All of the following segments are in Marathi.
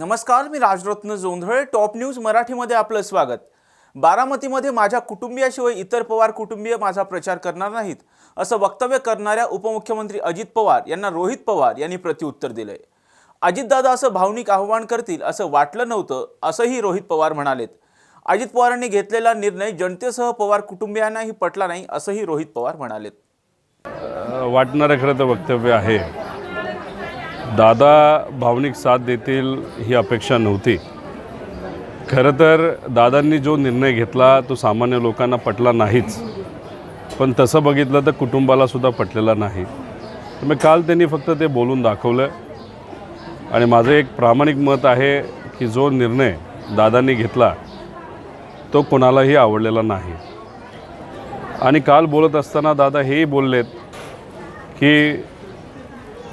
नमस्कार मी राजरत्न जोंधळे टॉप न्यूज मराठीमध्ये आपलं स्वागत. बारामतीमध्ये माझ्या कुटुंबियाशिवाय इतर पवार कुटुंबीय माझा प्रचार करणार नाहीत असं वक्तव्य करणाऱ्या उपमुख्यमंत्री अजित पवार यांना रोहित पवार यांनी प्रत्युत्तर दिलंय. अजितदादा असं भावनिक आव्हान करतील असं वाटलं नव्हतं असंही रोहित पवार म्हणालेत. अजित पवारांनी घेतलेला निर्णय जनतेसह पवार कुटुंबियांनाही पटला नाही असंही रोहित पवार म्हणालेत. वाटणारं खरं तर वक्तव्य आहे. दादा भावनिक साथ देतील ही अपेक्षा नव्हती. खरं तर दादांनी जो निर्णय घेतला तो सामान्य लोकांना पटला नाहीच. पण तसं बघितलं तर कुटुंबालासुद्धा पटलेला नाही. तर मग काल त्यांनी फक्त ते बोलून दाखवलं. आणि माझं एक प्रामाणिक मत आहे की जो निर्णय दादांनी घेतला तो कोणालाही आवडलेला नाही. आणि काल बोलत असताना दादा हेही बोललेत की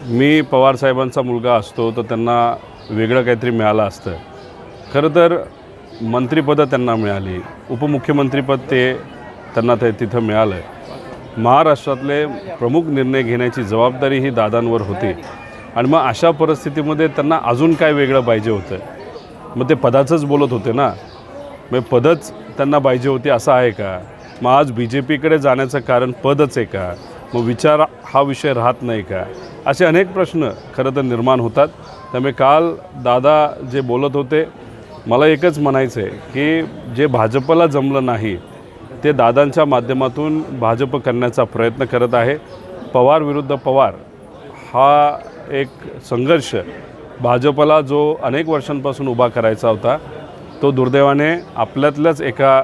मी पवारसाहेबांचा मुलगा असतो तर त्यांना वेगळं काहीतरी मिळालं असतं. खरं तर मंत्रिपदं त्यांना मिळाली. उपमुख्यमंत्रीपद ते त्यांना ते तिथं मिळालं. महाराष्ट्रातले प्रमुख निर्णय घेण्याची जबाबदारी ही दादांवर होती. आणि मग अशा परिस्थितीमध्ये त्यांना अजून काय वेगळं पाहिजे होतं? मग ते पदाचंच बोलत होते ना? मग पदच त्यांना पाहिजे होती असं आहे का? मग आज बी जे पीकडे जाण्याचं कारण पदच आहे का? मग विचार हा विषय राहत नाही का? असे अनेक प्रश्न खरं तर निर्माण होतात. त्यामुळे काल दादा जे बोलत होते मला एकच म्हणायचं आहे की जे भाजपला जमलं नाही ते दादांच्या माध्यमातून भाजप करण्याचा प्रयत्न करत आहे. पवार विरुद्ध पवार हा एक संघर्ष भाजपला जो अनेक वर्षांपासून उभा करायचा होता तो दुर्दैवाने आपल्यातल्याच एका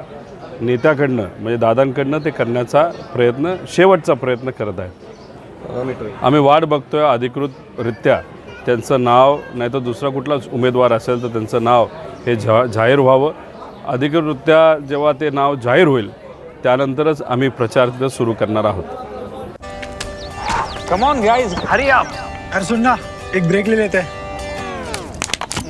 नेत्याकडनं म्हणजे दादांकडनं ते करण्याचा प्रयत्न शेवटचा प्रयत्न करत आहेत. आम्ही वाट बघतोय अधिकृतरित्या. त्यांचं नाव नाही तर दुसरा कुठलाच उमेदवार असेल तर त्यांचं नाव हे झा जाहीर व्हावं. अधिकृतरित्या जेव्हा ते नाव जाहीर होईल त्यानंतरच आम्ही प्रचार तिथं सुरू करणार आहोत. On, guys, hurry up. अरे सुन ना एक ब्रेक ले लेते. हैं